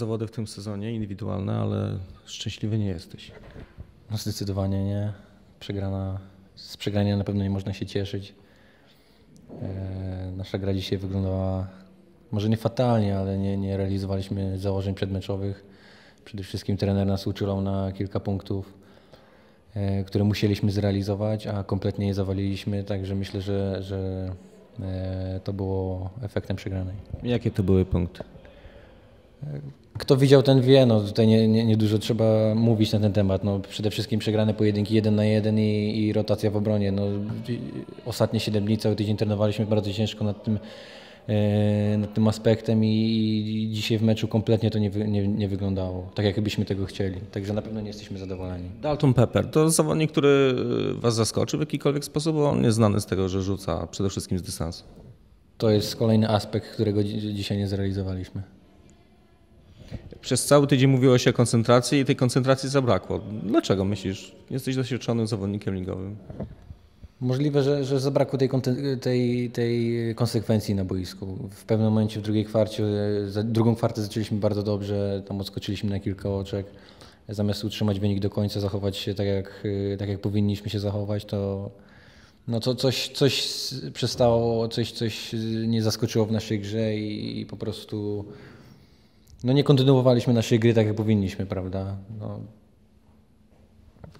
zawody w tym sezonie indywidualne, ale szczęśliwy nie jesteś. No zdecydowanie nie. Przegrana, z przegrania na pewno nie można się cieszyć. E, nasza gra dzisiaj wyglądała może nie fatalnie, ale nie, nie realizowaliśmy założeń przedmeczowych. Przede wszystkim trener nas uczulał na kilka punktów, e, które musieliśmy zrealizować, a kompletnie je zawaliliśmy, także myślę, że, że e, to było efektem przegranej. Jakie to były punkty? Kto widział, ten wie. No, tutaj nie, nie, nie dużo trzeba mówić na ten temat. No, przede wszystkim przegrane pojedynki jeden na jeden i, i rotacja w obronie. No, ostatnie 7 dni, cały tydzień trenowaliśmy bardzo ciężko nad tym, e, nad tym aspektem i, i dzisiaj w meczu kompletnie to nie, nie, nie wyglądało tak, jakbyśmy tego chcieli. Także na pewno nie jesteśmy zadowoleni. Dalton Pepper to zawodnik, który Was zaskoczył w jakikolwiek sposób, bo on jest znany z tego, że rzuca przede wszystkim z dystansu. To jest kolejny aspekt, którego dzi- dzisiaj nie zrealizowaliśmy. Przez cały tydzień mówiło się o koncentracji i tej koncentracji zabrakło. Dlaczego myślisz? Jesteś doświadczonym zawodnikiem ligowym. Możliwe, że, że zabrakło tej, tej, tej konsekwencji na boisku. W pewnym momencie w drugiej kwarcie, drugą kwartę zaczęliśmy bardzo dobrze, tam odskoczyliśmy na kilka oczek. Zamiast utrzymać wynik do końca, zachować się tak jak, tak jak powinniśmy się zachować, to no to coś, coś przestało, coś, coś nie zaskoczyło w naszej grze i, i po prostu no nie kontynuowaliśmy naszej gry tak jak powinniśmy, prawda? No,